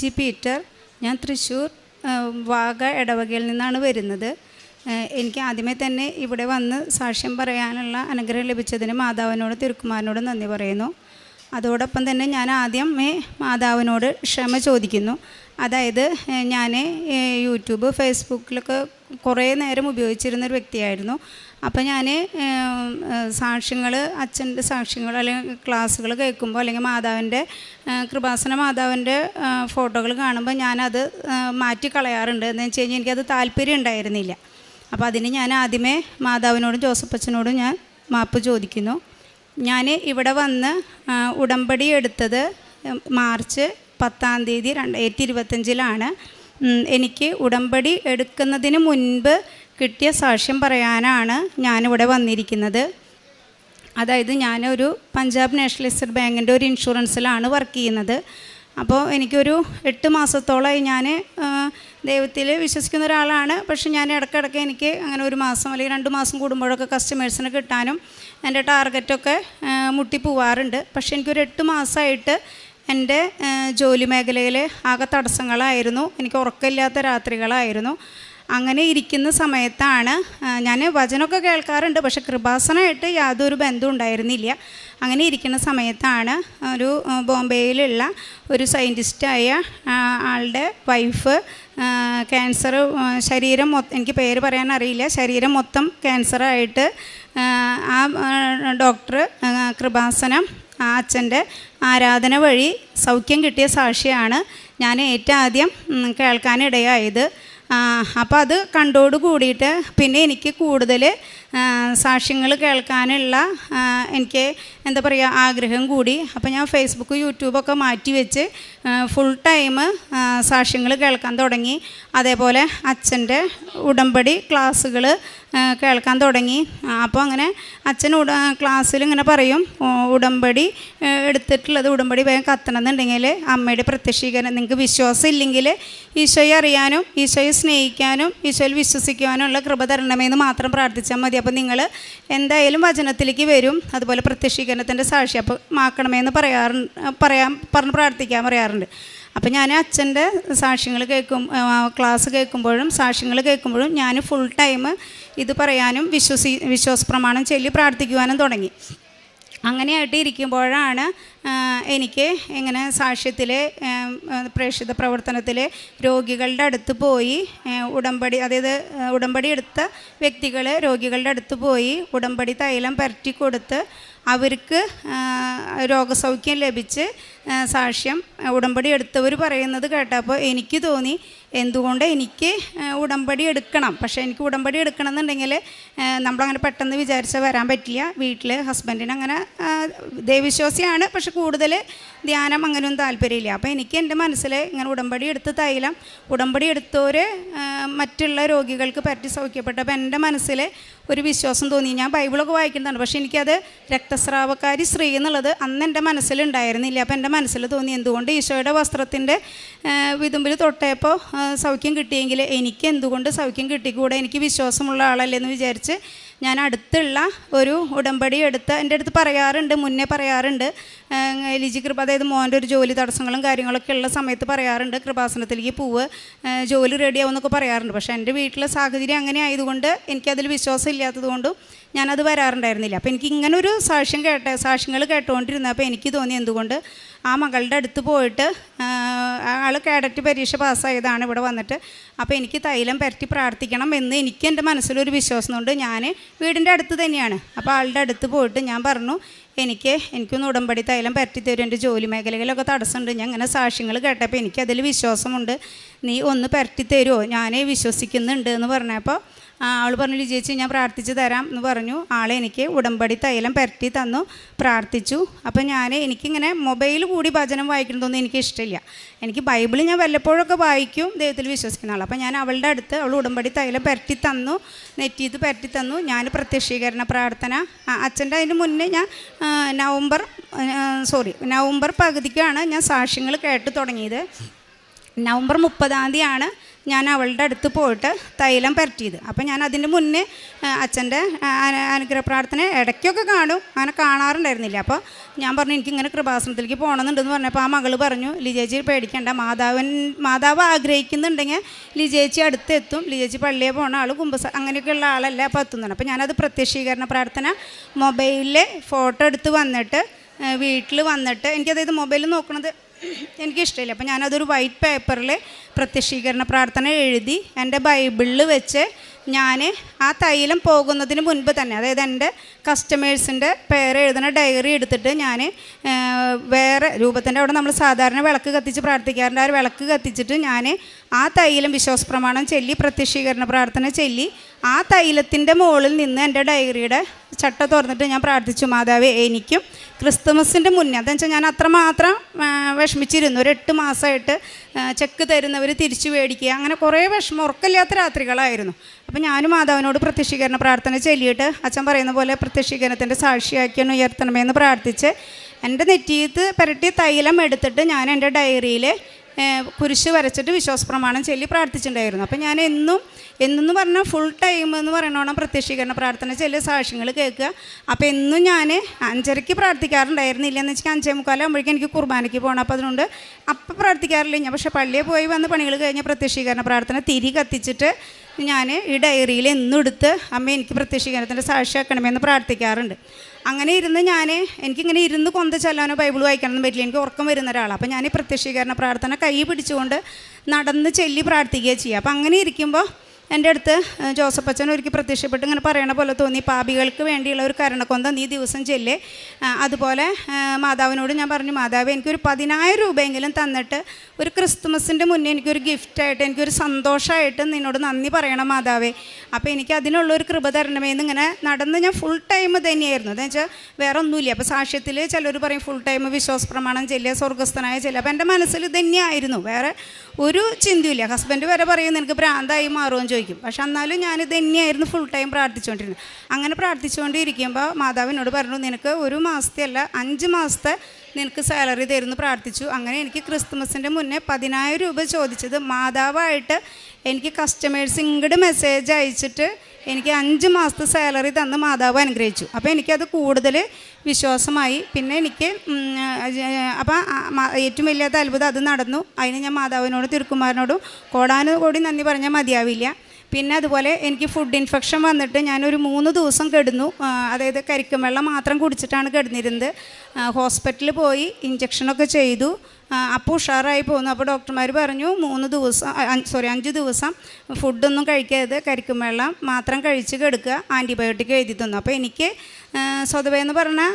Liji Peter ഞാൻ തൃശ്ശൂർ വാഗ ഇടവകയിൽ നിന്നാണ് വരുന്നത്. എനിക്ക് ആദ്യമേ തന്നെ ഇവിടെ വന്ന് സാക്ഷ്യം പറയാനുള്ള അനുഗ്രഹം ലഭിച്ചതിന് മാതാവിനോട് തിരുക്കുമാരനോട് നന്ദി പറയുന്നു. അതോടൊപ്പം തന്നെ ഞാൻ ആദ്യമേ മാതാവിനോട് ക്ഷമ ചോദിക്കുന്നു. അതായത് ഞാൻ യൂട്യൂബ് ഫേസ്ബുക്കിലൊക്കെ കുറേ നേരം ഉപയോഗിച്ചിരുന്ന ഒരു വ്യക്തിയായിരുന്നു. അപ്പോൾ ഞാൻ സാക്ഷ്യങ്ങൾ അച്ഛന്റെ സാക്ഷ്യങ്ങൾ അല്ലെങ്കിൽ ക്ലാസ്സുകൾ കേൾക്കുമ്പോൾ അല്ലെങ്കിൽ മാതാവിന്റെ കൃപാസന മാതാവിന്റെ ഫോട്ടോകൾ കാണുമ്പോൾ ഞാനത് മാറ്റിക്കളയാറുണ്ട് മാറ്റി കളയാറുണ്ട്. എന്ന് വെച്ച് കഴിഞ്ഞാൽ എനിക്കത് താല്പര്യം ഉണ്ടായിരുന്നില്ല. അപ്പോൾ അതിന് ഞാൻ ആദ്യമേ മാതാവിനോടും ജോസഫ് അച്ഛനോടും ഞാൻ മാപ്പ് ചോദിക്കുന്നു. ഞാൻ ഇവിടെ വന്ന് ഉടമ്പടി എടുത്തത് മാർച്ച് പത്താം തീയതി രണ്ടായിരത്തി ഇരുപത്തഞ്ചിലാണ്. എനിക്ക് ഉടമ്പടി എടുക്കുന്നതിന് മുൻപ് കിട്ടിയ സാക്ഷ്യം പറയാനാണ് ഞാനിവിടെ വന്നിരിക്കുന്നത്. അതായത് ഞാനൊരു പഞ്ചാബ് നാഷണലിസ്റ്റ് ബാങ്കിന്റെ ഒരു ഇൻഷുറൻസിലാണ് വർക്ക് ചെയ്യുന്നത്. അപ്പോൾ എനിക്കൊരു എട്ട് മാസത്തോളമായി ഞാൻ ദൈവത്തിൽ വിശ്വസിക്കുന്ന ഒരാളാണ്. പക്ഷെ ഞാൻ ഇടയ്ക്കിടയ്ക്ക് എനിക്ക് അങ്ങനെ ഒരു മാസം അല്ലെങ്കിൽ രണ്ട് മാസം കൂടുമ്പോഴൊക്കെ കസ്റ്റമേഴ്സിന് കിട്ടാനും എന്റെ ടാർഗറ്റൊക്കെ മുട്ടിപ്പോവാറുണ്ട് മുട്ടി പോവാറുണ്ട് പക്ഷെ എനിക്കൊരു എട്ട് മാസമായിട്ട് എന്റെ ജോലി മേഖലയിൽ ആകെ തടസ്സങ്ങളായിരുന്നു. എനിക്ക് ഉറക്കമില്ലാത്ത രാത്രികളായിരുന്നു. അങ്ങനെ ഇരിക്കുന്ന സമയത്താണ് ഞാൻ വചനമൊക്കെ കേൾക്കാറുണ്ട് പക്ഷെ കൃപാസനമായിട്ട് യാതൊരു ബന്ധവും ഉണ്ടായിരുന്നില്ല. അങ്ങനെ ഇരിക്കുന്ന സമയത്താണ് ഒരു ബോംബെയിലുള്ള ഒരു സയന്റിസ്റ്റായ ആളുടെ വൈഫ് ക്യാൻസർ ശരീരം മൊത്തം എനിക്ക് പേര് പറയാൻ അറിയില്ല ശരീരം മൊത്തം ക്യാൻസറായിട്ട് ആ ഡോക്ടർ കൃപാസനം ആ അച്ഛന്റെ ആരാധന വഴി സൗഖ്യം കിട്ടിയ സാക്ഷിയാണ് ഞാൻ ആദ്യം കേൾക്കാനിടയായത്. അപ്പോൾ അത് കണ്ടോട് കൂടിയിട്ട് പിന്നെ എനിക്ക് കൂടുതൽ സാക്ഷ്യങ്ങൾ കേൾക്കാനുള്ള എനിക്ക് എന്താ പറയുക ആഗ്രഹം കൂടി. അപ്പോൾ ഞാൻ ഫേസ്ബുക്ക് യൂട്യൂബൊക്കെ മാറ്റി വെച്ച് ഫുൾ ടൈം സാക്ഷ്യങ്ങൾ കേൾക്കാൻ തുടങ്ങി. അതേപോലെ അച്ഛന്റെ ഉടമ്പടി ക്ലാസ്സുകൾ കേൾക്കാൻ തുടങ്ങി. അപ്പോൾ അങ്ങനെ അച്ഛൻ ഉട ക്ലാസ്സിൽ ഇങ്ങനെ പറയും ഉടമ്പടി എടുത്തിട്ടുള്ളത് ഉടമ്പടി വേഗം കത്തണമെന്നുണ്ടെങ്കിൽ അമ്മയുടെ പ്രത്യക്ഷീകരണം നിങ്ങൾക്ക് വിശ്വാസം ഇല്ലെങ്കിൽ ഈശോയെ അറിയാനും ഈശോയെ സ്നേഹിക്കാനും ഈശോയിൽ വിശ്വസിക്കുവാനുള്ള കൃപ തരണമെന്ന് മാത്രം പ്രാർത്ഥിച്ചാൽ മതി. അപ്പോൾ നിങ്ങൾ എന്തായാലും വചനത്തിലേക്ക് വരും. അതുപോലെ പ്രത്യക്ഷീകരണത്തിന്റെ സാക്ഷി അപ്പോൾ മാക്കണമെന്ന് പറയാറുണ്ട് പറയാൻ പറഞ്ഞ് പ്രാർത്ഥിക്കാൻ പറയാറുണ്ട്. അപ്പോൾ ഞാൻ അച്ഛന്റെ സാക്ഷ്യങ്ങൾ കേൾക്കും ക്ലാസ് കേൾക്കുമ്പോഴും സാക്ഷ്യങ്ങൾ കേൾക്കുമ്പോഴും ഞാൻ ഫുൾ ടൈം ഇത് പറയാനും വിശ്വസി വിശ്വാസ പ്രമാണം ചൊല്ലി പ്രാർത്ഥിക്കുവാനും തുടങ്ങി. അങ്ങനെയായിട്ട് ഇരിക്കുമ്പോഴാണ് എനിക്ക് ഇങ്ങനെ സാക്ഷ്യത്തിൽ പ്രേക്ഷിത പ്രവർത്തനത്തിൽ രോഗികളുടെ അടുത്ത് പോയി ഉടമ്പടി അതായത് ഉടമ്പടി എടുത്ത വ്യക്തികൾ രോഗികളുടെ അടുത്ത് പോയി ഉടമ്പടി തൈലം പരറ്റി കൊടുത്ത് അവർക്ക് രോഗസൗഖ്യം ലഭിച്ച് സാക്ഷ്യം ഉടമ്പടി എടുത്തവർ പറയുന്നത് കേട്ടപ്പോൾ എനിക്ക് തോന്നി എന്തുകൊണ്ട് എനിക്ക് ഉടമ്പടി എടുക്കണം. പക്ഷേ എനിക്ക് ഉടമ്പടി എടുക്കണം എന്നുണ്ടെങ്കിൽ നമ്മളങ്ങനെ പെട്ടെന്ന് വിചാരിച്ച വരാൻ പറ്റില്ല. വീട്ടിൽ ഹസ്ബൻഡിന് അങ്ങനെ ദൈവവിശ്വാസിയാണ് പക്ഷെ കൂടുതൽ ധ്യാനം അങ്ങനെയൊന്നും താല്പര്യമില്ല. അപ്പോൾ എനിക്ക് എന്റെ മനസ്സിൽ ഇങ്ങനെ ഉടമ്പടി എടുത്ത് തൈലം ഉടമ്പടി എടുത്തവർ മറ്റുള്ള രോഗികൾക്ക് പറ്റി സൗഖ്യപ്പെട്ടപ്പോൾ എന്റെ മനസ്സിൽ ഒരു വിശ്വാസം തോന്നി. ഞാൻ ബൈബിളൊക്കെ വായിക്കുന്നതാണ്. പക്ഷേ എനിക്കത് രക്തസ്രാവക്കാരി സ്ത്രീ എന്നുള്ളത് അന്ന് എന്റെ മനസ്സിലുണ്ടായിരുന്നില്ല. അപ്പോൾ എന്റെ മനസ്സിൽ തോന്നി എന്തുകൊണ്ട് ഈശോയുടെ വസ്ത്രത്തിന്റെ വിതുമ്പിൽ തൊട്ടപ്പോൾ സൗഖ്യം കിട്ടിയെങ്കിൽ എനിക്ക് എന്തുകൊണ്ട് സൗഖ്യം കിട്ടിക്കൂടെ? എനിക്ക് വിശ്വാസമുള്ള ആളല്ലേ എന്ന് വിചാരിച്ച് ഞാൻ അടുത്തുള്ള ഒരു ഉടമ്പടി എടുത്ത് എന്റെ അടുത്ത് പറയാറുണ്ട് മുന്നേ പറയാറുണ്ട്. ലിജി കൃപ അതായത് മോന്റെ ഒരു ജോലി തടസ്സങ്ങളും കാര്യങ്ങളൊക്കെ ഉള്ള സമയത്ത് പറയാറുണ്ട് കൃപാസനത്തിലേക്ക് പൂവ് ജോലി റെഡിയാവും എന്നൊക്കെ പറയാറുണ്ട്. പക്ഷേ എന്റെ വീട്ടിലെ സാഹചര്യം അങ്ങനെ ആയതുകൊണ്ട് എനിക്കതിൽ വിശ്വാസം ഇല്ലാത്തതുകൊണ്ടും ഞാനത് വരാറുണ്ടായിരുന്നില്ല. അപ്പോൾ എനിക്ക് ഇങ്ങനെ ഒരു സാക്ഷ്യം കേട്ട സാക്ഷ്യങ്ങൾ കേട്ടുകൊണ്ടിരുന്നപ്പോൾ എനിക്ക് തോന്നി എന്തുകൊണ്ട് ആ മകളുടെ അടുത്ത് പോയിട്ട് ആൾ കേഡറ്റ് പരീക്ഷ പാസ്സായതാണ് ഇവിടെ വന്നിട്ട്. അപ്പോൾ എനിക്ക് തൈലം പരറ്റി പ്രാർത്ഥിക്കണം എന്ന് എനിക്ക് എന്റെ മനസ്സിലൊരു വിശ്വാസം കൊണ്ട് ഞാൻ വീടിന്റെ അടുത്ത് തന്നെയാണ്. അപ്പോൾ ആളുടെ അടുത്ത് പോയിട്ട് ഞാൻ പറഞ്ഞു എനിക്ക് എനിക്കൊന്ന് ഉടമ്പടി തൈലം പരറ്റി തരും. എന്റെ ജോലി മേഖലകളിലൊക്കെ തടസ്സമുണ്ട്. ഞാൻ അങ്ങനെ സാക്ഷ്യങ്ങൾ കേട്ടപ്പോൾ എനിക്കതിൽ വിശ്വാസമുണ്ട്. നീ ഒന്ന് പരറ്റി തരുമോ ഞാൻ വിശ്വസിക്കുന്നുണ്ട് എന്ന് പറഞ്ഞപ്പോൾ ആൾ പറഞ്ഞു ചേച്ചി ഞാൻ പ്രാർത്ഥിച്ച് തരാം എന്ന് പറഞ്ഞു. ആളെ എനിക്ക് ഉടമ്പടി തൈലം പരട്ടി തന്നു പ്രാർത്ഥിച്ചു. അപ്പം ഞാൻ എനിക്കിങ്ങനെ മൊബൈൽ കൂടി ഭജനം വായിക്കുന്നതൊന്നും എനിക്ക് ഇഷ്ടമില്ല എനിക്ക് ബൈബിൾ ഞാൻ വല്ലപ്പോഴൊക്കെ വായിക്കും ദൈവത്തിൽ വിശ്വസിക്കുന്ന ആൾ അപ്പം ഞാൻ അവളുടെ അടുത്ത് അവൾ ഉടമ്പടി തൈലം പരട്ടി തന്നു നെറ്റീത്ത് പരട്ടി തന്നു. ഞാൻ പ്രത്യക്ഷീകരണ പ്രാർത്ഥന അച്ഛന്റെ അതിന് മുന്നേ ഞാൻ നവംബർ സോറി നവംബർ പകുതിക്കാണ് ഞാൻ സാക്ഷ്യങ്ങൾ കേട്ട് തുടങ്ങിയത്. നവംബർ മുപ്പതാം തീയതിയാണ് ഞാൻ അവളുടെ അടുത്ത് പോയിട്ട് തൈലം പരറ്റിയത് അപ്പം ഞാൻ അതിന് മുന്നേ അച്ഛന്റെ അനുഗ്രഹപ്രാർത്ഥന ഇടയ്ക്കൊക്കെ കാണും. അങ്ങനെ കാണാറുണ്ടായിരുന്നില്ല. അപ്പോൾ ഞാൻ പറഞ്ഞു എനിക്കിങ്ങനെ കൃപാസനത്തിലേക്ക് പോകണമെന്നുണ്ടെന്ന് പറഞ്ഞപ്പോൾ ആ മകൾ പറഞ്ഞു ലിജേച്ചി പേടിക്കേണ്ട. മാതാവൻ മാതാവ് ആഗ്രഹിക്കുന്നുണ്ടെങ്കിൽ ലിജേച്ചി അടുത്തെത്തും. ലിജേച്ചി പള്ളിയെ പോണ ആൾ കുമ്പസ അങ്ങനെയൊക്കെയുള്ള ആളല്ല അപ്പോൾ എത്തുന്നുണ്ട് അപ്പോൾ ഞാനത് പ്രത്യക്ഷീകരണ പ്രാർത്ഥന മൊബൈലിൽ ഫോട്ടോ എടുത്ത് വന്നിട്ട് വീട്ടിൽ വന്നിട്ട് എനിക്കതായത് മൊബൈലിൽ നോക്കണത് എനിക്കിഷ്ടമില്ല. അപ്പം ഞാനതൊരു വൈറ്റ് പേപ്പറിൽ പ്രത്യക്ഷീകരണ പ്രാർത്ഥന എഴുതി എന്റെ ബൈബിളിൽ വെച്ച് ഞാൻ ആ തൈലം പോകുന്നതിന് മുൻപ് തന്നെ അതായത് എന്റെ കസ്റ്റമേഴ്സിന്റെ പേര് എഴുതുന്ന ഡയറി എടുത്തിട്ട് ഞാൻ വേറെ രൂപത്തിന്റെ അവിടെ നമ്മൾ സാധാരണ വിളക്ക് കത്തിച്ച് പ്രാർത്ഥിക്കാറുണ്ട്. ആ ഒരു വിളക്ക് കത്തിച്ചിട്ട് ഞാൻ ആ തൈലം വിശ്വാസ പ്രമാണം ചൊല്ലി പ്രത്യക്ഷീകരണ പ്രാർത്ഥന ചൊല്ലി ആ തൈലത്തിന്റെ മുകളിൽ നിന്ന് എന്റെ ഡയറിയുടെ ചട്ട തുറന്നിട്ട് ഞാൻ പ്രാർത്ഥിച്ചു മാതാവേ എനിക്കും ക്രിസ്തുമസിന്റെ മുന്നേ അതെന്ന് വെച്ചാൽ ഞാൻ അത്രമാത്രം വിഷമിച്ചിരുന്നു. ഒരു എട്ട് മാസമായിട്ട് ചെക്ക് തരുന്നവർ തിരിച്ചു മേടിക്കുക അങ്ങനെ കുറേ വിഷമം ഉറക്കമില്ലാത്ത രാത്രികളായിരുന്നു. അപ്പോൾ ഞാനും മാതാവിനോട് പ്രത്യക്ഷീകരണ പ്രാർത്ഥന ചൊല്ലിയിട്ട് അച്ഛൻ പറയുന്ന പോലെ പ്രത്യക്ഷീകരണത്തിന്റെ സാക്ഷിയാക്കിയാണ് ഉയർത്തണമേ എന്ന് പ്രാർത്ഥിച്ച് എന്റെ നെറ്റിയത്ത് പുരട്ടി തൈലം എടുത്തിട്ട് ഞാൻ എന്റെ ഡയറിയിൽ കുരിശ് വരച്ചിട്ട് വിശ്വാസ പ്രമാണം ചൊല്ലി പ്രാർത്ഥിച്ചിട്ടുണ്ടായിരുന്നു. അപ്പം ഞാൻ എന്നും എന്നെന്ന് പറഞ്ഞാൽ ഫുൾ ടൈം എന്ന് പറയണോണം പ്രത്യക്ഷീകരണ പ്രാർത്ഥന ചില സാക്ഷ്യങ്ങൾ കേൾക്കുക. അപ്പോൾ എന്നും ഞാൻ അഞ്ചരയ്ക്ക് പ്രാർത്ഥിക്കാറുണ്ടായിരുന്നില്ല എന്ന് വെച്ചാൽ അഞ്ചേ മുക്കാലാകുമ്പോഴേക്കും എനിക്ക് കുർബാനയ്ക്ക് പോകണം അപ്പോൾ അതുകൊണ്ട് അപ്പം പ്രാർത്ഥിക്കാറില്ല. ഞാൻ പക്ഷേ പള്ളിയിൽ പോയി വന്ന് പണികൾ കഴിഞ്ഞ പ്രത്യക്ഷീകരണ പ്രാർത്ഥന തിരി കത്തിച്ചിട്ട് ഞാൻ ഈ ഡയറിയിൽ എന്നും എടുത്ത് അമ്മ എനിക്ക് പ്രത്യക്ഷീകരണത്തിന്റെ സാക്ഷിയാക്കണമെന്ന് പ്രാർത്ഥിക്കാറുണ്ട്. അങ്ങനെ ഇരുന്ന് ഞാൻ എനിക്കിങ്ങനെ ഇരുന്ന് കൊന്ത ചെല്ലാനോ ബൈബിൾ വായിക്കാനൊന്നും പറ്റില്ല. എനിക്ക് ഉറക്കം വരുന്ന ഒരാളാണ് അപ്പോൾ ഞാൻ പ്രത്യക്ഷീകരണ പ്രാർത്ഥന കൈ പിടിച്ചുകൊണ്ട് നടന്ന് ചെല്ലി പ്രാർത്ഥിക്കുകയാണ് ചെയ്യുക അപ്പോൾ അങ്ങനെ ഇരിക്കുമ്പോൾ എന്റെ അടുത്ത് ജോസഫ് അച്ഛൻ ഒരിക്കൽ പ്രത്യക്ഷപ്പെട്ട് ഇങ്ങനെ പറയണ പോലെ തോന്നി പാപികൾക്ക് വേണ്ടിയുള്ള ഒരു കരണക്കൊന്ത നീ ദിവസം ചെല്ലേ. അതുപോലെ മാതാവിനോട് ഞാൻ പറഞ്ഞു മാതാവ് എനിക്കൊരു പതിനായിരം രൂപയെങ്കിലും തന്നിട്ട് ഒരു ക്രിസ്തുമസിന്റെ മുന്നേ എനിക്കൊരു ഗിഫ്റ്റായിട്ട് എനിക്കൊരു സന്തോഷമായിട്ട് നിന്നോട് നന്ദി പറയണം മാതാവേ. അപ്പോൾ എനിക്ക് അതിനുള്ള ഒരു കൃപ തരണമേ എന്ന് ഇങ്ങനെ നടന്ന് ഞാൻ ഫുൾ ടൈം തന്നെയായിരുന്നു. എന്ന് വെച്ചാൽ വേറെ ഒന്നുമില്ല അപ്പോൾ സാക്ഷ്യത്തിൽ ചിലർ പറയും ഫുൾ ടൈം വിശ്വാസ പ്രമാണം ചെല്ലുക സ്വർഗസ്ഥനായ ചെല്ലുക അപ്പോൾ എന്റെ മനസ്സിൽ തന്നെയായിരുന്നു. വേറെ ഒരു ചിന്തയില്ല ഹസ്ബൻഡ് വരെ പറയും നിനക്ക് ഭ്രാന്തായി മാറുമെന്ന് ചോദിക്കും. പക്ഷെ എന്നാലും ഞാനിത് തന്നെയായിരുന്നു ഫുൾ ടൈം പ്രാർത്ഥിച്ചുകൊണ്ടിരുന്നത് അങ്ങനെ പ്രാർത്ഥിച്ചുകൊണ്ടിരിക്കുമ്പോൾ മാതാവിനോട് പറഞ്ഞു നിനക്ക് ഒരു മാസത്തെ അല്ല അഞ്ച് മാസത്തെ നിനക്ക് സാലറി തരുന്നു പ്രാർത്ഥിച്ചു. അങ്ങനെ എനിക്ക് ക്രിസ്തുമസിന്റെ മുന്നേ പതിനായിരം രൂപ ചോദിച്ചത് മാതാവായിട്ട് എനിക്ക് കസ്റ്റമേഴ്സ് ഇങ്ങോട്ട് മെസ്സേജ് അയച്ചിട്ട് എനിക്ക് അഞ്ച് മാസത്തെ സാലറി തന്ന് മാതാവ് അനുഗ്രഹിച്ചു. അപ്പോൾ എനിക്കത് കൂടുതൽ വിശ്വാസമായി. പിന്നെ എനിക്ക് അപ്പം ഏറ്റവും വലിയ അത്ഭുതം അത് നടന്നു. അതിന് ഞാൻ മാതാവിനോടും തിരുക്കുമാരനോടും കോടാനുകൂടി നന്ദി പറഞ്ഞാൽ മതിയാവില്ല. പിന്നെ അതുപോലെ എനിക്ക് ഫുഡ് ഇൻഫെക്ഷൻ വന്നിട്ട് ഞാനൊരു മൂന്ന് ദിവസം കിടന്നു. അതായത് കരിക്കും വെള്ളം മാത്രം കുടിച്ചിട്ടാണ് കിടന്നിരുന്നത്. ഹോസ്പിറ്റലിൽ പോയി ഇഞ്ചക്ഷനൊക്കെ ചെയ്തു. അപ്പോൾ ഉഷാറായി പോകുന്നു അപ്പോൾ ഡോക്ടർമാർ പറഞ്ഞു മൂന്ന് ദിവസം സോറി അഞ്ച് ദിവസം ഫുഡൊന്നും കഴിക്കരുത്. കരിക്കും വെള്ളം മാത്രം കഴിച്ച് കിടക്കുക. ആന്റിബയോട്ടിക് എഴുതി തന്നു. അപ്പോൾ എനിക്ക് സ്വതവേ എന്ന് പറഞ്ഞാൽ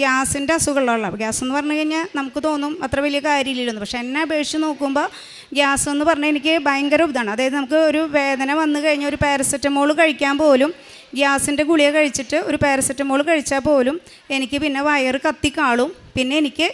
ഗ്യാസിന്റെ അസുഖമുള്ള ഗ്യാസ് എന്ന് പറഞ്ഞു കഴിഞ്ഞാൽ നമുക്ക് തോന്നും അത്ര വലിയ കാര്യമില്ലല്ലോ പക്ഷേ എന്നെ അപേക്ഷിച്ച് നോക്കുമ്പോൾ ഗ്യാസ് എന്ന് പറഞ്ഞാൽ എനിക്ക് ഭയങ്കര ഇതാണ്. അതായത് നമുക്ക് ഒരു വേദന വന്നു കഴിഞ്ഞാൽ ഒരു പാരസെറ്റമോൾ കഴിക്കാൻ പോലും ഗ്യാസിന്റെ ഗുളിക കഴിച്ചിട്ട് ഒരു പാരസെറ്റമോൾ കഴിച്ചാൽ പോലും എനിക്ക് പിന്നെ വയറ് കത്തിക്കാളും. പിന്നെ എനിക്ക്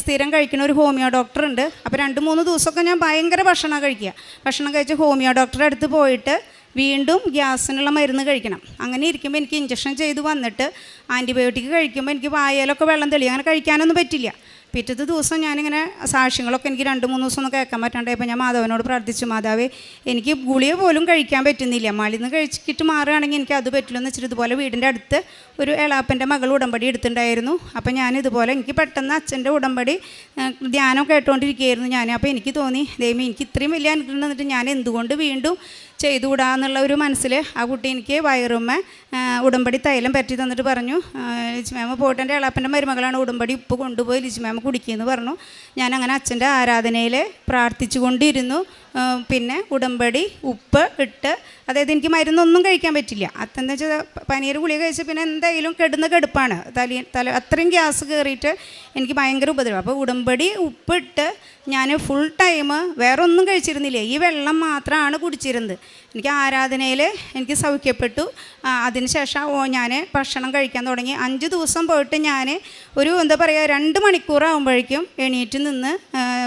സ്ഥിരം കഴിക്കുന്ന ഒരു ഹോമിയോ ഡോക്ടർ ഉണ്ട് അപ്പോൾ രണ്ട് മൂന്ന് ദിവസമൊക്കെ ഞാൻ ഭയങ്കര ഭക്ഷണം കഴിക്കുക. ഭക്ഷണം കഴിച്ച് ഹോമിയോ ഡോക്ടറെ അടുത്ത് പോയിട്ട് വീണ്ടും ഗ്യാസിനുള്ള മരുന്ന് കഴിക്കണം. അങ്ങനെ ഇരിക്കുമ്പോൾ എനിക്ക് ഇഞ്ചക്ഷൻ ചെയ്ത് വന്നിട്ട് ആന്റിബയോട്ടിക് കഴിക്കുമ്പോൾ എനിക്ക് വായയിലൊക്കെ വെള്ളം തെളിയും. അങ്ങനെ കഴിക്കാനൊന്നും പറ്റില്ല. പിറ്റത്തെ ദിവസം ഞാനിങ്ങനെ സാക്ഷ്യങ്ങളൊക്കെ എനിക്ക് രണ്ട് മൂന്ന് ദിവസം ഒന്നും കേൾക്കാൻ പറ്റാണ്ടായപ്പോൾ ഞാൻ മാധവനോട് പ്രാർത്ഥിച്ചു മാതാവേ എനിക്ക് ഗുളിക പോലും കഴിക്കാൻ പറ്റുന്നില്ല. മളിന്ന് കഴിച്ചിട്ട് മാറുകയാണെങ്കിൽ എനിക്ക് അത് പറ്റില്ല എന്ന് വെച്ചിട്ട് ഇതുപോലെ വീടിന്റെ അടുത്ത് ഒരു എളാപ്പന്റെ മകൾ ഉടമ്പടി എടുത്തിട്ടുണ്ടായിരുന്നു. അപ്പോൾ ഞാൻ ഇതുപോലെ എനിക്ക് പെട്ടെന്ന് അച്ഛന്റെ ഉടമ്പടി ധ്യാനം കേട്ടുകൊണ്ടിരിക്കുകയായിരുന്നു ഞാൻ. അപ്പോൾ എനിക്ക് തോന്നി ദൈവം എനിക്ക് ഇത്രയും വലിയ അനുഗ്രഹം തന്നിട്ട് ഞാൻ എന്തുകൊണ്ട് വീണ്ടും ചെയ്തുകൂടാന്നുള്ള ഒരു മനസ്സിൽ ആ കുട്ടി എനിക്ക് വയറുമ്മ ഉടമ്പടി തൈലം പറ്റി തന്നിട്ട് പറഞ്ഞു ലിജിമേമ പോട്ടന്റെ എന്റെ ഇളാപ്പന്റെ മരുമകളാണ് ഉടമ്പടി ഉപ്പ് കൊണ്ടുപോയി ലിജിമേമ കുടിക്കുമെന്ന് പറഞ്ഞു. ഞാൻ അങ്ങനെ അച്ഛന്റെ ആരാധനയിൽ പ്രാർത്ഥിച്ചു കൊണ്ടിരുന്നു ആ, പിന്നെ ഉടമ്പടി ഉപ്പ് ഇട്ട്. അതായത് എനിക്ക് മരുന്നൊന്നും കഴിക്കാൻ പറ്റില്ല. അതെന്താ വെച്ചാൽ പനീർ ഗുളിക കഴിച്ച് പിന്നെ എന്തായാലും കെടുന്ന കെടുപ്പാണ്. തലി തല അത്രയും ഗ്യാസ് കയറിയിട്ട് എനിക്ക് ഭയങ്കര ഉപദ്രവം. അപ്പോൾ ഉടമ്പടി ഉപ്പിട്ട് ഞാൻ ഫുൾ ടൈം വേറെ ഒന്നും കഴിച്ചിരുന്നില്ല. ഈ വെള്ളം മാത്രമാണ് കുടിച്ചിരുന്നത്. എനിക്ക് ആരാധനയിൽ എനിക്ക് സൗഖ്യപ്പെട്ടു. അതിനുശേഷം ഞാൻ ഭക്ഷണം കഴിക്കാൻ തുടങ്ങി. അഞ്ച് ദിവസം പോയിട്ട് ഞാൻ ഒരു എന്താ പറയുക രണ്ട് മണിക്കൂറാകുമ്പോഴേക്കും എണീറ്റ് നിന്ന്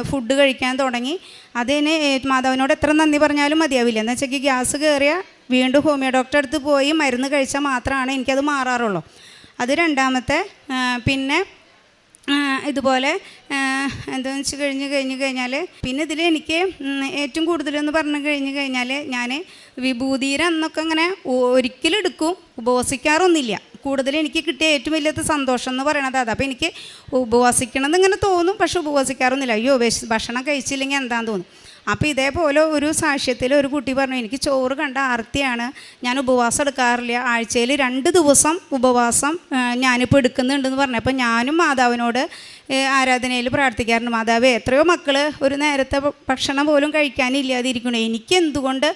ഫുഡ് കഴിക്കാൻ തുടങ്ങി. അതിന് മാധവനോട് എത്ര നന്ദി പറഞ്ഞാലും മതിയാവില്ല. എന്ന് വെച്ചാൽ ഗ്യാസ് കയറിയ വീണ്ടും ഹോമിയോ ഡോക്ടറെ അടുത്ത് പോയി മരുന്ന് കഴിച്ചാൽ മാത്രമാണ് എനിക്കത് മാറാറുള്ളൂ. അത് രണ്ടാമത്തെ പിന്നെ ഇതുപോലെ എന്താണെന്ന് വെച്ച് കഴിഞ്ഞ് കഴിഞ്ഞ് കഴിഞ്ഞാൽ പിന്നെ ഇതിൽ എനിക്ക് ഏറ്റവും കൂടുതലെന്ന് പറഞ്ഞു കഴിഞ്ഞ് കഴിഞ്ഞാൽ ഞാൻ വിഭൂതിയിൽ അന്നൊക്കെ ഇങ്ങനെ ഒ- ഒരിക്കലും എടുക്കും. ഉപവസിക്കാറൊന്നുമില്ല. കൂടുതൽ എനിക്ക് കിട്ടിയ ഏറ്റവും വലിയ സന്തോഷം എന്ന് പറയണത് അത്. അപ്പോൾ എനിക്ക് ഉപവസിക്കണം എന്നിങ്ങനെ തോന്നും പക്ഷെ ഉപവസിക്കാറൊന്നുമില്ല. അയ്യോ ഭക്ഷണം കഴിച്ചില്ലെങ്കിൽ എന്താന്ന് തോന്നും. അപ്പോൾ ഇതേപോലെ ഒരു സാക്ഷ്യത്തിൽ ഒരു കുട്ടി പറഞ്ഞു എനിക്ക് ചോറ് കണ്ട ആർത്തിയാണ്. ഞാൻ ഉപവാസം എടുക്കാറില്ല. ആഴ്ചയിൽ രണ്ട് ദിവസം ഉപവാസം ഞാനിപ്പോൾ എടുക്കുന്നുണ്ടെന്ന് പറഞ്ഞപ്പോൾ ഞാനും മാതാവിനോട് ആരാധനയിൽ പ്രാർത്ഥിക്കാറുണ്ട്. മാതാവേ എത്രയോ മക്കൾ ഒരു നേരത്തെ ഭക്ഷണം പോലും കഴിക്കാനില്ലാതിരിക്കണേ. എനിക്ക് എന്തുകൊണ്ട്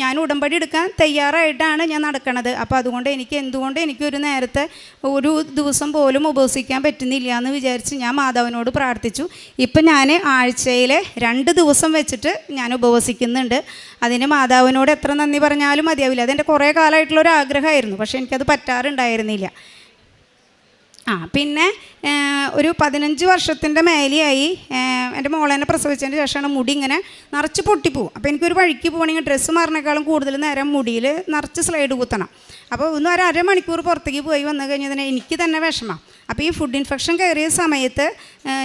ഞാൻ ഉടമ്പടി എടുക്കാൻ തയ്യാറായിട്ടാണ് ഞാൻ നടക്കണത്? അപ്പോൾ അതുകൊണ്ട് എനിക്ക് എന്തുകൊണ്ട് എനിക്കൊരു നേരത്തെ ഒരു ദിവസം പോലും ഉപസിക്കാൻ പറ്റുന്നില്ല എന്ന് വിചാരിച്ച് ഞാൻ മാതാവിനോട് പ്രാർത്ഥിച്ചു. ഇപ്പം ഞാൻ ആഴ്ചയിലെ രണ്ട് ദിവസം വെച്ചിട്ട് ഞാൻ ഉപവസിക്കുന്നുണ്ട്. അതിന് മാതാവിനോട് എത്ര നന്ദി പറഞ്ഞാലും മതിയാവില്ല. അതെന്റെ കുറേ കാലമായിട്ടുള്ള ഒരു ആഗ്രഹമായിരുന്നു പക്ഷേ എനിക്കത് പറ്റാറുണ്ടായിരുന്നില്ല. ആ പിന്നെ ഒരു പതിനഞ്ച് വർഷത്തിന്റെ മേലെയായി എന്റെ മോളെന്നെ പ്രസവിച്ചതിന് ശേഷമാണ് മുടി ഇങ്ങനെ നിറച്ച് പൊട്ടിപ്പോവും. അപ്പോൾ എനിക്കൊരു വഴിക്ക് പോകണമെങ്കിൽ ഡ്രസ്സ് മാറിനേക്കാളും കൂടുതൽ നേരം മുടിയിൽ നിറച്ച് സ്ലൈഡ് കുത്തണം. അപ്പോൾ ഒന്ന് ഒരു അരമണിക്കൂർ പുറത്തേക്ക് പോയി വന്നു കഴിഞ്ഞാൽ തന്നെ എനിക്ക് തന്നെ വിഷമം. അപ്പോൾ ഈ ഫുഡ് ഇൻഫെക്ഷൻ കയറിയ സമയത്ത്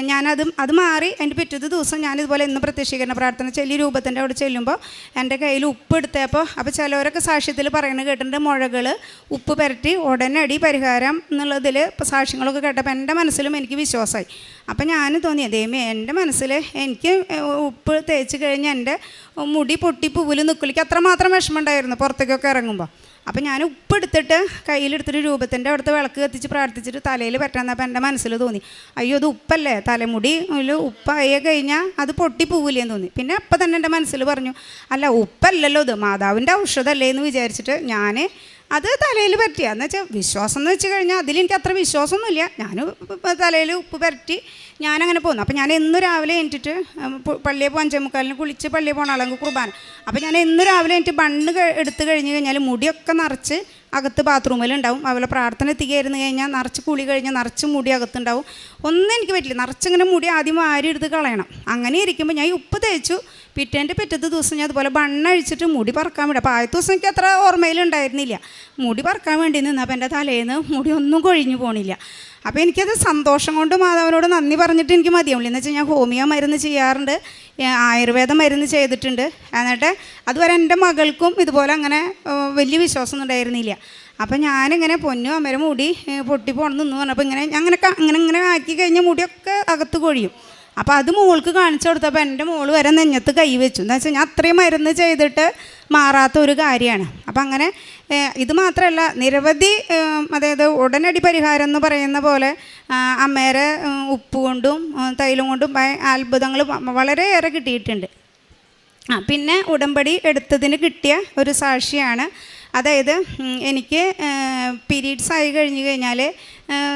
ഞാനത് അത് മാറി എന്റെ പിറ്റത്തെ ദിവസം ഞാനിതുപോലെ ഇന്ന് പ്രത്യക്ഷീകരണ പ്രാർത്ഥന ചെല്ലി രൂപത്തിന്റെ അവിടെ ചെല്ലുമ്പോൾ എന്റെ കയ്യിൽ ഉപ്പ് എടുത്തപ്പോൾ അപ്പോൾ ചിലവരൊക്കെ സാക്ഷ്യത്തിൽ പറയുന്നത് കേട്ടിട്ടുണ്ട് മുഴകൾ ഉപ്പ് പുരട്ടി ഉടനടി പരിഹാരം എന്നുള്ളതിൽ ഇപ്പോൾ സാക്ഷ്യങ്ങളൊക്കെ കേട്ടപ്പോൾ എന്റെ മനസ്സിലും എനിക്ക് വിശ്വാസമായി. അപ്പം ഞാൻ തോന്നി ദൈവമേ എന്റെ മനസ്സിൽ എനിക്ക് ഉപ്പ് തേച്ച് കഴിഞ്ഞ് എന്റെ മുടി പൊട്ടി പൂവിൽ നിൽക്കിലേക്ക് അത്രമാത്രം വിഷമമുണ്ടായിരുന്നു പുറത്തേക്കൊക്കെ ഇറങ്ങുമ്പോൾ അപ്പം ഞാൻ ഉപ്പ് എടുത്തിട്ട് കയ്യിലെടുത്തിട്ട് രൂപത്തിന്റെ അവിടുത്തെ വിളക്ക് കത്തിച്ച് പ്രാർത്ഥിച്ചിട്ട് തലയിൽ പറ്റാന്നപ്പോൾ എന്റെ മനസ്സിൽ തോന്നി. അയ്യോ അത് ഉപ്പല്ലേ? തലമുടി ഉപ്പായ കഴിഞ്ഞാൽ അത് പൊട്ടി പോവില്ലേന്ന് തോന്നി. പിന്നെ അപ്പം തന്നെ എന്റെ മനസ്സിൽ പറഞ്ഞു അല്ല ഉപ്പല്ലല്ലോ ഇത്. മാതാവിന്റെ ഔഷധമല്ലേ എന്ന് വിചാരിച്ചിട്ട് ഞാൻ അത് തലയിൽ പറ്റിയ. എന്ന് വെച്ചാൽ വിശ്വാസം എന്ന് വെച്ച് കഴിഞ്ഞാൽ അതിലെനിക്ക് അത്ര വിശ്വാസമൊന്നുമില്ല. ഞാൻ തലയിൽ ഉപ്പ് പരട്ടി ഞാനങ്ങനെ പോകുന്നു അപ്പോൾ ഞാൻ എന്നും രാവിലെ എണീറ്റിട്ട് പള്ളിയിൽ പോകാൻ ചെമുക്കാലിന് കുളിച്ച് പള്ളിയിൽ പോകണ ആളെങ്കിൽ കുർബാന. അപ്പോൾ ഞാൻ എന്നും രാവിലെ എനിക്ക് ബണ്ണ് എടുത്ത് കഴിഞ്ഞ് കഴിഞ്ഞാൽ മുടിയൊക്കെ നിറച്ച് അകത്ത് ബാത്റൂമിലുണ്ടാവും. അവളെ പ്രാർത്ഥന എത്തിക്കായിരുന്നു കഴിഞ്ഞാൽ നിറച്ച് കുളി കഴിഞ്ഞാൽ നിറച്ച് മുടി അകത്തുണ്ടാവും. ഒന്നും എനിക്ക് പറ്റില്ല. നിറച്ചിങ്ങനെ മുടി ആദ്യം വാരി എടുത്ത് കളയണം. അങ്ങനെ ഇരിക്കുമ്പോൾ ഞാൻ ഉപ്പ് തേച്ചു. പിറ്റേന്റെ പിറ്റത്തെ ദിവസം ഞാൻ അതുപോലെ ബണ്ണഴിച്ചിട്ട് മുടി പറക്കാൻ വേണ്ടി അപ്പോൾ ആദ്യത്തെ ദിവസം എനിക്ക് അത്ര ഓർമ്മയിലുണ്ടായിരുന്നില്ല. മുടി പറക്കാൻ വേണ്ടി നിന്നപ്പോൾ എന്റെ തലേന്ന് മുടി ഒന്നും കൊഴിഞ്ഞു പോണില്ല. അപ്പോൾ എനിക്കത് സന്തോഷം കൊണ്ട് മാതാവിനോട് നന്ദി പറഞ്ഞിട്ട് എനിക്ക് മതിയാവില്ല എന്ന് വെച്ചാൽ ഞാൻ ഹോമിയോ മരുന്ന് ചെയ്യാറുണ്ട്. ആയുർവേദം മരുന്ന് ചെയ്തിട്ടുണ്ട്. എന്നിട്ട് അതുവരെ എന്റെ മകൾക്കും ഇതുപോലെ അങ്ങനെ വലിയ വിശ്വാസമൊന്നും ഉണ്ടായിരുന്നില്ല. അപ്പം ഞാനിങ്ങനെ പൊന്നും അമ്മരും മുടി പൊട്ടി പോകണം നിന്ന്. പറഞ്ഞപ്പോൾ ഇങ്ങനെ അങ്ങനെ അങ്ങനെ ഇങ്ങനെ ആക്കി കഴിഞ്ഞാൽ മുടിയൊക്കെ അകത്ത് കൊഴിയും. അപ്പോൾ അത് മോൾക്ക് കാണിച്ചു കൊടുത്തപ്പോൾ എന്റെ മോൾ വരെ നെഞ്ഞത്ത് കൈ വെച്ചു. എന്താ വെച്ചാൽ ഞാൻ അത്രയും മരുന്ന് ചെയ്തിട്ട് മാറാത്ത ഒരു കാര്യമാണ്. അപ്പം അങ്ങനെ ഇത് മാത്രമല്ല നിരവധി അതായത് ഉടനടി പരിഹാരം എന്ന് പറയുന്ന പോലെ അമ്മേരെ ഉപ്പ് കൊണ്ടും തൈലം കൊണ്ടും അത്ഭുതങ്ങൾ വളരെയേറെ കിട്ടിയിട്ടുണ്ട്. ആ പിന്നെ ഉടമ്പടി എടുത്തതിന് കിട്ടിയ ഒരു സാക്ഷിയാണ്. അതായത് എനിക്ക് പീരീഡ്സ് ആയി കഴിഞ്ഞ് കഴിഞ്ഞാൽ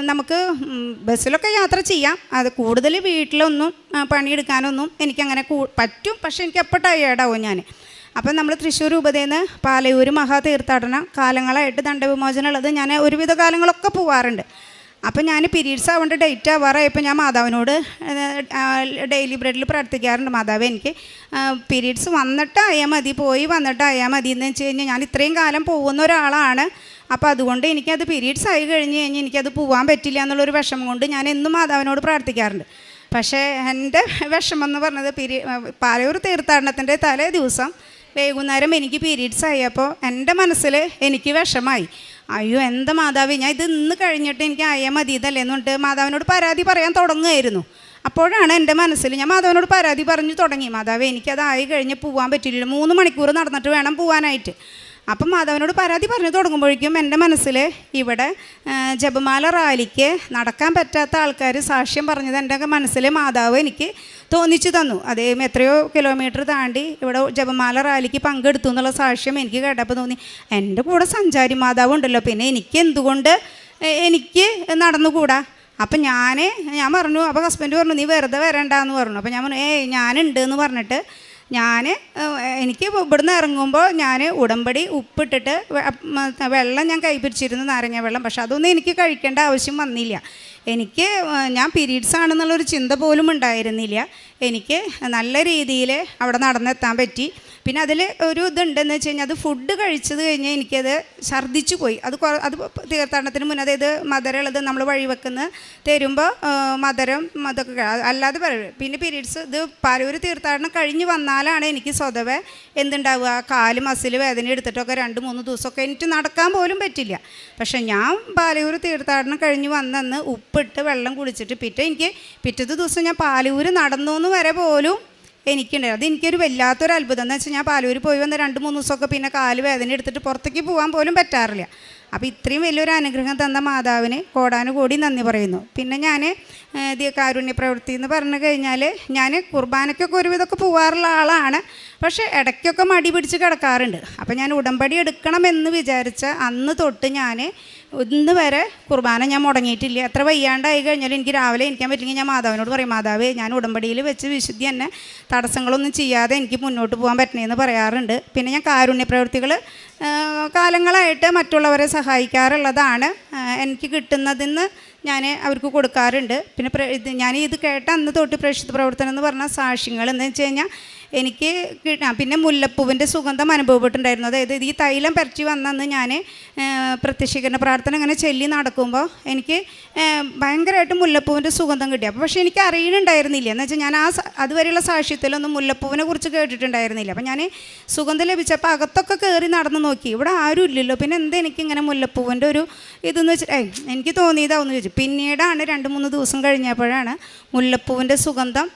നമുക്ക് ബസ്സിലൊക്കെ യാത്ര ചെയ്യാം. അത് കൂടുതൽ വീട്ടിലൊന്നും പണിയെടുക്കാനൊന്നും എനിക്കങ്ങനെ കൂ പറ്റും. പക്ഷേ എനിക്ക് എപ്പോൾ ഞാൻ അപ്പം നമ്മൾ തൃശ്ശൂർ രൂപതയിൽ നിന്ന് പാലയൂർ മഹാതീർത്ഥാടനം കാലങ്ങളായിട്ട് ദണ്ഡവിമോചനം ഉള്ളത് ഞാൻ ഒരുവിധ കാലങ്ങളൊക്കെ പോവാറുണ്ട്. അപ്പം ഞാൻ പീരീഡ്സ് ആവേണ്ട ഡേറ്റ് ആവാറായപ്പോൾ ഞാൻ മാതാവിനോട് ഡെയിലി ബ്രെഡിൽ പ്രാർത്ഥിക്കാറുണ്ട്. മാതാവ് എനിക്ക് പീരീഡ്സ് വന്നിട്ടായാൽ മതി പോയി വന്നിട്ടായാൽ മതി എന്ന് വെച്ച് കഴിഞ്ഞാൽ ഞാൻ ഇത്രയും കാലം പോകുന്ന ഒരാളാണ്. അപ്പോൾ അതുകൊണ്ട് എനിക്കത് പീരീഡ്സ് ആയി കഴിഞ്ഞ് കഴിഞ്ഞ് എനിക്കത് പോകാൻ പറ്റില്ല എന്നുള്ളൊരു വിഷമം കൊണ്ട് ഞാൻ എന്നും മാതാവിനോട് പ്രാർത്ഥിക്കാറുണ്ട്. പക്ഷേ എന്റെ വിഷമം എന്ന് പറഞ്ഞത് പിരി പാലയൂർ തീർത്ഥാടനത്തിന്റെ തലേ ദിവസം വൈകുന്നേരം എനിക്ക് പീരീഡ്സ് ആയപ്പോൾ എന്റെ മനസ്സിൽ എനിക്ക് വിഷമായി. അയ്യോ എന്ത് മാതാവ് ഞാൻ ഇത് ഇന്ന് കഴിഞ്ഞിട്ട് എനിക്ക് ആയ മതി ഇതല്ലേ എന്ന് പറഞ്ഞിട്ട് മാതാവിനോട് പരാതി പറയാൻ തുടങ്ങുമായിരുന്നു അപ്പോഴാണ് എന്റെ മനസ്സിൽ ഞാൻ മാതാവിനോട് പരാതി പറഞ്ഞു തുടങ്ങി. മാതാവ് എനിക്കതായി കഴിഞ്ഞ് പോകാൻ പറ്റില്ല മൂന്ന് മണിക്കൂർ നടന്നിട്ട് വേണം പോകാനായിട്ട് അപ്പം മാധവനോട് പരാതി പറഞ്ഞു തുടങ്ങുമ്പോഴേക്കും എന്റെ മനസ്സിൽ ഇവിടെ ജപമാല റാലിക്ക് നടക്കാൻ പറ്റാത്ത ആൾക്കാർ സാക്ഷ്യം പറഞ്ഞത് എന്റെ മനസ്സിൽ മാതാവ് എനിക്ക് തോന്നിച്ചു തന്നു. അതേ എത്രയോ കിലോമീറ്റർ താണ്ടി ഇവിടെ ജപമാല റാലിക്ക് പങ്കെടുത്തു എന്നുള്ള സാക്ഷ്യം എനിക്ക് കേട്ടപ്പോൾ തോന്നി എന്റെ കൂടെ സഞ്ചാരി മാതാവ് ഉണ്ടല്ലോ പിന്നെ എനിക്ക് എന്തുകൊണ്ട് എനിക്ക് നടന്നുകൂടാ? അപ്പം ഞാൻ ഞാൻ പറഞ്ഞു അപ്പോൾ ഹസ്ബൻഡ് പറഞ്ഞു നീ വെറുതെ വരണ്ടെന്ന് പറഞ്ഞു. അപ്പോൾ ഞാൻ പറഞ്ഞു ഏയ് ഞാനുണ്ട് എന്ന് പറഞ്ഞിട്ട് ഞാൻ എനിക്ക് ഇവിടുന്ന് ഇറങ്ങുമ്പോൾ ഞാൻ ഉടമ്പടി ഉപ്പിട്ടിട്ട് വെള്ളം ഞാൻ കൈ പിടിച്ചിരുന്നു നാരങ്ങ വെള്ളം. പക്ഷെ അതൊന്നും എനിക്ക് കഴിക്കേണ്ട ആവശ്യം വന്നില്ല. എനിക്ക് ഞാൻ പീരീഡ്സ് ആണെന്നുള്ളൊരു ചിന്ത പോലും ഉണ്ടായിരുന്നില്ല. എനിക്ക് നല്ല രീതിയിൽ അവിടെ നടന്നെത്താൻ പറ്റി. പിന്നെ അതിൽ ഒരു ഇതുണ്ടെന്ന് വെച്ച് കഴിഞ്ഞാൽ അത് ഫുഡ് കഴിച്ചത് കഴിഞ്ഞാൽ എനിക്കത് ഛർദ്ദിച്ചു പോയി. അത് അത് തീർത്ഥാടനത്തിന് മുന്നേ അതായത് മധുരമുള്ളത് നമ്മൾ വഴി വെക്കുന്ന തരുമ്പോൾ മധുരം അതൊക്കെ അല്ലാതെ പറയും പിന്നെ പീരീഡ്സ് ഇത് പാലൂർ തീർത്ഥാടനം കഴിഞ്ഞ് വന്നാലാണ് എനിക്ക് സ്വതവേ എന്തുണ്ടാവുക? കാൽ മസിൽ വേദന എടുത്തിട്ടൊക്കെ രണ്ട് മൂന്ന് ദിവസമൊക്കെ എനിക്ക് നടക്കാൻ പോലും പറ്റില്ല. പക്ഷേ ഞാൻ പാലൂർ തീർത്ഥാടനം കഴിഞ്ഞ് വന്നെന്ന് ഉപ്പിട്ട് വെള്ളം കുടിച്ചിട്ട് പിറ്റേ എനിക്ക് പിറ്റത്തെ ദിവസം ഞാൻ പാലൂർ നടന്നു എന്ന് വരെ പോലും എനിക്കുണ്ടായിരുന്നു അത് എനിക്കൊരു വല്ലാത്തൊരു അത്ഭുതം. എന്ന് വെച്ചാൽ ഞാൻ പാലൂർ പോയി വന്ന രണ്ട് മൂന്ന് ദിവസമൊക്കെ പിന്നെ കാൽ വേദന എടുത്തിട്ട് പുറത്തേക്ക് പോകാൻ പോലും പറ്റാറില്ല. അപ്പോൾ ഇത്രയും വലിയൊരു അനുഗ്രഹം തന്ന മാതാവിന് കോടാനുകൂടി നന്ദി പറയുന്നു. പിന്നെ ഞാൻ കാരുണ്യ പ്രവൃത്തി എന്ന് പറഞ്ഞു കഴിഞ്ഞാൽ ഞാൻ കുർബാനയ്ക്കൊക്കെ ഒരുവിധമൊക്കെ പോകാറുള്ള ആളാണ്. പക്ഷേ ഇടയ്ക്കൊക്കെ മടി പിടിച്ച് കിടക്കാറുണ്ട്. അപ്പോൾ ഞാൻ ഉടമ്പടി എടുക്കണമെന്ന് വിചാരിച്ച അന്ന് തൊട്ട് ഞാൻ ഇന്ന് വരെ കുർബാന ഞാൻ മുടങ്ങിയിട്ടില്ല. എത്ര വയ്യാണ്ടായി കഴിഞ്ഞാലും എനിക്ക് രാവിലെ എനിക്കാൻ പറ്റില്ലെങ്കിൽ ഞാൻ മാതാവിനോട് പറയും മാതാവേ ഞാൻ ഉടമ്പടിയിൽ വെച്ച് വിശുദ്ധി തന്നെ തടസ്സങ്ങളൊന്നും ചെയ്യാതെ എനിക്ക് മുന്നോട്ട് പോകാൻ പറ്റണേന്ന് പറയാറുണ്ട്. പിന്നെ ഞാൻ കാരുണ്യ പ്രവൃത്തികൾ കാലങ്ങളായിട്ട് മറ്റുള്ളവരെ സഹായിക്കാറുള്ളതാണ്. എനിക്ക് കിട്ടുന്നതിൽ നിന്ന് ഞാൻ അവർക്ക് കൊടുക്കാറുണ്ട്. പിന്നെ ഇത് ഞാൻ ഇത് കേട്ട അന്ന് തൊട്ട് പ്രേക്ഷിത പ്രവർത്തനം എന്ന് പറഞ്ഞ സാക്ഷ്യങ്ങൾ എന്ന് വെച്ച് കഴിഞ്ഞാൽ എനിക്ക് പിന്നെ മുല്ലപ്പൂവിന്റെ സുഗന്ധം അനുഭവപ്പെട്ടിട്ടുണ്ടായിരുന്നു. അതായത് ഈ തൈലം പരച്ചി വന്നന്ന് ഞാൻ പ്രത്യക്ഷീകരണ പ്രാർത്ഥന ഇങ്ങനെ ചെല്ലി നടക്കുമ്പോൾ എനിക്ക് ഭയങ്കരമായിട്ട് മുല്ലപ്പൂവിന്റെ സുഗന്ധം കിട്ടി. അപ്പോൾ പക്ഷേ എനിക്ക് അറിയണുണ്ടായിരുന്നില്ല. എന്ന് വെച്ചാൽ ഞാൻ ആ അതുവരെയുള്ള സാക്ഷ്യത്തിലൊന്നും മുല്ലപ്പൂവിനെ കുറിച്ച് കേട്ടിട്ടുണ്ടായിരുന്നില്ല. അപ്പോൾ ഞാൻ സുഗന്ധം ലഭിച്ചപ്പോൾ അകത്തൊക്കെ കയറി നടന്ന് നോക്കി. ഇവിടെ ആരും ഇല്ലല്ലോ. പിന്നെ എന്താ എനിക്ക് ഇങ്ങനെ മുല്ലപ്പൂവിന്റെ ഒരു ഇതെന്ന് വെച്ചിട്ട് എനിക്ക് തോന്നിയതാവുന്നു ചോദിച്ചു. പിന്നീടാണ് രണ്ട് മൂന്ന് ദിവസം കഴിഞ്ഞപ്പോഴാണ് മുല്ലപ്പൂവിന്റെ സുഗന്ധം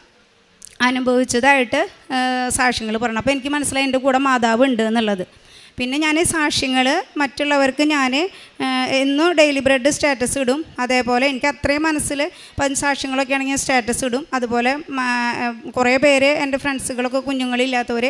അനുഭവിച്ചതായിട്ട് സാക്ഷ്യങ്ങൾ പറഞ്ഞു. അപ്പോൾ എനിക്ക് മനസ്സിലായി എന്റെ കൂടെ മാതാവ് ഉണ്ട് എന്നുള്ളത്. പിന്നെ ഞാൻ സാക്ഷ്യങ്ങൾ മറ്റുള്ളവർക്ക് ഞാൻ എന്നും ഡെയിലി ബ്രെഡ് സ്റ്റാറ്റസ് ഇടും. അതേപോലെ എനിക്ക് അത്രയും മനസ്സിൽ സാക്ഷ്യങ്ങളൊക്കെ ആണെങ്കിൽ സ്റ്റാറ്റസ് ഇടും. അതുപോലെ കുറേ പേര് എന്റെ ഫ്രണ്ട്സുകളൊക്കെ കുഞ്ഞുങ്ങളില്ലാത്തവർ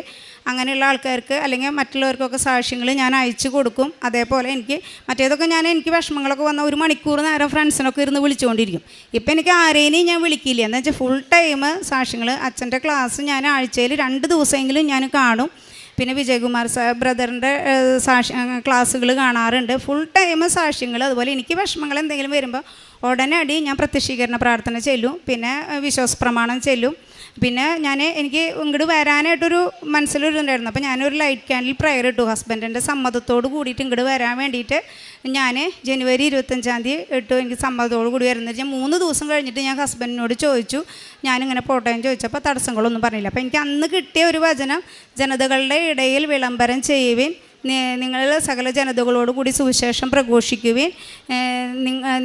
അങ്ങനെയുള്ള ആൾക്കാർക്ക് അല്ലെങ്കിൽ മറ്റുള്ളവർക്കൊക്കെ സാക്ഷ്യങ്ങൾ ഞാൻ അയച്ചു കൊടുക്കും. അതേപോലെ എനിക്ക് മറ്റേതൊക്കെ ഞാൻ എനിക്ക് വിഷമങ്ങളൊക്കെ വന്ന ഒരു മണിക്കൂർ നേരം ഫ്രണ്ട്സിനൊക്കെ ഇരുന്ന് വിളിച്ചുകൊണ്ടിരിക്കും ഇപ്പം എനിക്ക് ആരെയും ഞാൻ വിളിക്കില്ല. എന്ന് വെച്ചാൽ ഫുൾ ടൈം സാക്ഷ്യങ്ങൾ അച്ഛന്റെ ക്ലാസ് ഞാൻ ആഴ്ചയിൽ രണ്ട് ദിവസമെങ്കിലും ഞാൻ കാണും. പിന്നെ വിജയകുമാർ സാർ ബ്രദറിന്റെ സാക്ഷി ക്ലാസ്സുകൾ കാണാറുണ്ട്. ഫുൾ ടൈം സാക്ഷ്യങ്ങൾ അതുപോലെ എനിക്ക് വിഷമങ്ങൾ എന്തെങ്കിലും വരുമ്പോൾ ഉടനടി ഞാൻ പ്രത്യക്ഷീകരണ പ്രാർത്ഥന ചെല്ലും. പിന്നെ വിശ്വാസ പ്രമാണം ചെല്ലും. പിന്നെ ഞാൻ എനിക്ക് ഇങ്ങോട്ട് വരാനായിട്ടൊരു മനസ്സിലൊരു ഇതുണ്ടായിരുന്നു അപ്പോൾ ഞാനൊരു ലൈറ്റ് ക്യാൻഡിൽ പ്രയർ ഇട്ടു. ഹസ്ബൻഡിന്റെ സമ്മതത്തോട് കൂടിയിട്ട് ഇങ്ങോട്ട് വരാൻ വേണ്ടിയിട്ട് ഞാൻ ജനുവരി ഇരുപത്തഞ്ചാം തീയതി ഇട്ടു. എനിക്ക് സമ്മതത്തോട് കൂടി വരുന്നത് ഞാൻ മൂന്ന് ദിവസം കഴിഞ്ഞിട്ട് ഞാൻ ഹസ്ബൻഡിനോട് ചോദിച്ചു. ഞാനിങ്ങനെ പോട്ടെ ചോദിച്ചപ്പോൾ തടസ്സങ്ങളൊന്നും പറഞ്ഞില്ല. അപ്പോൾ എനിക്ക് അന്ന് കിട്ടിയ ഒരു വചനം ജനതകളുടെ ഇടയിൽ വിളംബരം ചെയ്യുവിൻ. നി- നിങ്ങൾ സകല ജനതകളോട് കൂടി സുവിശേഷം പ്രഘോഷിക്കുവിൻ.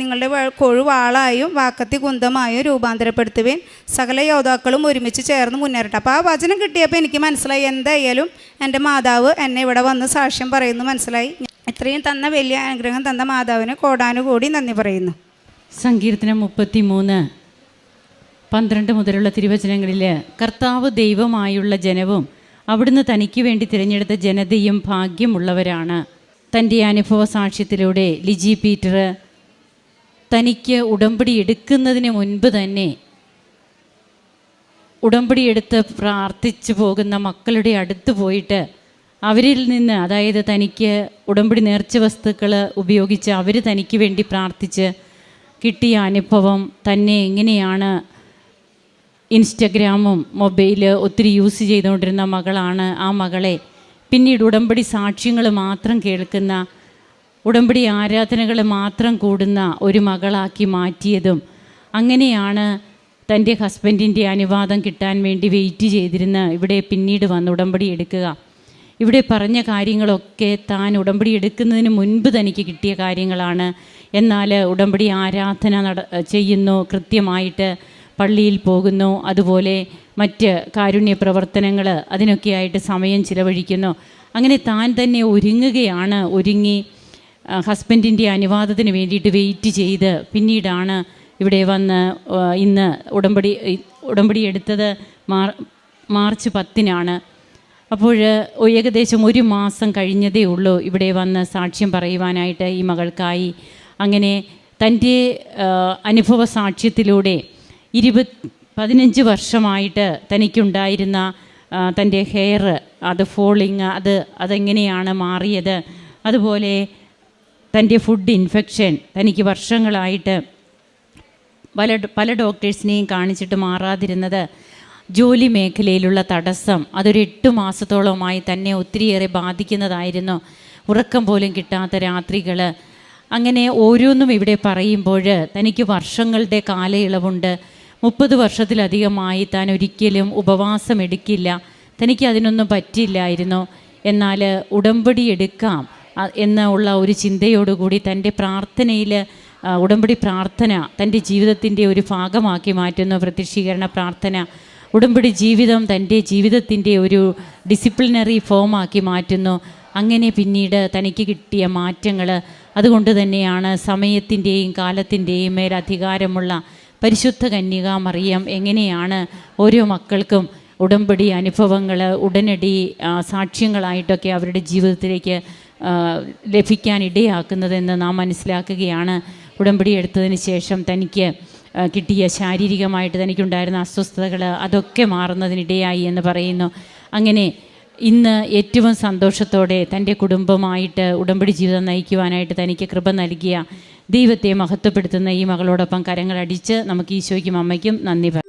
നിങ്ങളുടെ കൊഴുവാളായും വാക്കത്തി കുന്തമായും രൂപാന്തരപ്പെടുത്തുവിൻ. സകല യോദ്ധാക്കളും ഒരുമിച്ച് ചേർന്ന് മുന്നേറട്ടെ. അപ്പോൾ ആ വചനം കിട്ടിയപ്പോൾ എനിക്ക് മനസ്സിലായി. എന്തായാലും എന്റെ മാതാവ് എന്നെ ഇവിടെ വന്ന് സാക്ഷ്യം പറയുന്നു. മനസ്സിലായി? ഇത്രയും തന്ന വലിയ അനുഗ്രഹം തന്ന മാതാവിന് കോടാനുകൂടി നന്ദി പറയുന്നു. സങ്കീർത്തനം മുപ്പത്തി മൂന്ന് പന്ത്രണ്ട് മുതലുള്ള തിരുവചനങ്ങളിൽ കർത്താവ് ദൈവമായുള്ള ജനവും അവിടുന്ന് തനിക്ക് വേണ്ടി തിരഞ്ഞെടുത്ത ജനതയും ഭാഗ്യമുള്ളവരാണ്. തന്റെ അനുഭവ സാക്ഷ്യത്തിലൂടെ ലിജി പീറ്റർ തനിക്ക് ഉടമ്പടി എടുക്കുന്നതിന് മുൻപ് തന്നെ ഉടമ്പടി എടുത്ത് പ്രാർത്ഥിച്ചു പോകുന്ന മക്കളുടെ അടുത്ത് പോയിട്ട് അവരിൽ നിന്ന് അതായത് തനിക്ക് ഉടമ്പടി നേർച്ച വസ്തുക്കൾ ഉപയോഗിച്ച് അവർ തനിക്ക് വേണ്ടി പ്രാർത്ഥിച്ച് കിട്ടിയ അനുഭവം തന്നെ എങ്ങനെയാണ് ഇൻസ്റ്റഗ്രാമും മൊബൈൽ ഒത്തിരി യൂസ് ചെയ്തുകൊണ്ടിരുന്ന മകളാണ് ആ മകളെ. പിന്നീട് ഉടമ്പടി സാക്ഷ്യങ്ങൾ മാത്രം കേൾക്കുന്ന ഉടമ്പടി ആരാധനകൾ മാത്രം കൂടുന്ന ഒരു മകളാക്കി മാറ്റിയതും അങ്ങനെയാണ് തന്റെ ഹസ്ബൻഡിന്റെ അനുവാദം കിട്ടാൻ വേണ്ടി വെയിറ്റ് ചെയ്തിരുന്ന ഇവിടെ പിന്നീട് വന്ന് ഉടമ്പടി എടുക്കുക. ഇവിടെ പറഞ്ഞ കാര്യങ്ങളൊക്കെ താൻ ഉടമ്പടി എടുക്കുന്നതിന് മുൻപ് തനിക്ക് കിട്ടിയ കാര്യങ്ങളാണ്. എന്നാൽ ഉടമ്പടി ആരാധന നട ചെയ്യുന്നു കൃത്യമായിട്ട് പള്ളിയിൽ പോകുന്നു. അതുപോലെ മറ്റ് കാരുണ്യ പ്രവർത്തനങ്ങൾ അതിനൊക്കെയായിട്ട് സമയം ചിലവഴിക്കുന്നു. അങ്ങനെ താൻ തന്നെ ഒരുങ്ങുകയാണ്. ഒരുങ്ങി ഹസ്ബൻഡിന്റെ അനുവാദത്തിന് വേണ്ടിയിട്ട് വെയിറ്റ് ചെയ്ത് പിന്നീടാണ് ഇവിടെ വന്ന് ഇന്ന് ഉടമ്പടി ഉടമ്പടി എടുത്തത് മാർ മാർച്ച് പത്തിനാണ്. അപ്പോൾ ഏകദേശം ഒരു മാസം കഴിഞ്ഞതേ ഉള്ളൂ ഇവിടെ വന്ന് സാക്ഷ്യം പറയുവാനായിട്ട് ഈ മകൾക്കായി. അങ്ങനെ തന്റെ അനുഭവ സാക്ഷ്യത്തിലൂടെ ഇരുപത് പതിനഞ്ച് വർഷമായിട്ട് തനിക്കുണ്ടായിരുന്ന തന്റെ ഹെയർ അത് ഫോളിങ് അത് അതെങ്ങനെയാണ് മാറിയത്? അതുപോലെ തന്റെ ഫുഡ് ഇൻഫെക്ഷൻ തനിക്ക് വർഷങ്ങളായിട്ട് പല പല ഡോക്ടേഴ്സിനെയും കാണിച്ചിട്ട് മാറാതിരുന്നത് ജോലി മേഖലയിലുള്ള തടസ്സം അതൊരു എട്ട് മാസത്തോളമായി തന്നെ ഒത്തിരിയേറെ ബാധിക്കുന്നതായിരുന്നു. ഉറക്കം പോലും കിട്ടാത്ത രാത്രികൾ അങ്ങനെ ഓരോന്നും ഇവിടെ പറയുമ്പോൾ തനിക്ക് വർഷങ്ങളുടെ കാലയളവുണ്ട്. മുപ്പത് വർഷത്തിലധികമായി താൻ ഒരിക്കലും ഉപവാസം എടുക്കില്ല. തനിക്ക് അതിനൊന്നും പറ്റില്ലായിരുന്നു. എന്നാൽ ഉടമ്പടി എടുക്കാം എന്നുള്ള ഒരു ചിന്തയോടുകൂടി തന്റെ പ്രാർത്ഥനയിൽ ഉടമ്പടി പ്രാർത്ഥന തന്റെ ജീവിതത്തിന്റെ ഒരു ഭാഗമാക്കി മാറ്റുന്ന പ്രത്യക്ഷീകരണ പ്രാർത്ഥന ഉടമ്പടി ജീവിതം തന്റെ ജീവിതത്തിന്റെ ഒരു ഡിസിപ്ലിനറി ഫോമാക്കി മാറ്റുന്നു. അങ്ങനെ പിന്നീട് തനിക്ക് കിട്ടിയ മാറ്റങ്ങൾ അതുകൊണ്ട് തന്നെയാണ് സമയത്തിന്റെയും കാലത്തിന്റെയും മേൽ അധികാരമുള്ള പരിശുദ്ധ കന്യക മറിയം എങ്ങനെയാണ് ഓരോ മക്കൾക്കും ഉടമ്പടി അനുഭവങ്ങൾ ഉടനടി സാക്ഷ്യങ്ങളായിട്ടൊക്കെ അവരുടെ ജീവിതത്തിലേക്ക് ലഭിക്കാൻ ഇടയാക്കുന്നതെന്ന് നാം മനസ്സിലാക്കുകയാണ്. ഉടമ്പടി എടുത്തതിന് ശേഷം തനിക്ക് കിട്ടിയ ശാരീരികമായിട്ട് തനിക്കുണ്ടായിരുന്ന അസ്വസ്ഥതകൾ അതൊക്കെ മാറുന്നതിനിടയായി എന്ന് പറയുന്നു. അങ്ങനെ ഇന്ന് ഏറ്റവും സന്തോഷത്തോടെ തന്റെ കുടുംബമായിട്ട് ഉടമ്പടി ജീവിതം നയിക്കുവാനായിട്ട് തനിക്ക് കൃപ നൽകിയ ദൈവത്തെ മഹത്വപ്പെടുത്തുന്ന ഈ മകളോടൊപ്പം കരങ്ങളടിച്ച് നമുക്ക് ഈശോയ്ക്കും അമ്മയ്ക്കും നന്ദി പറയാം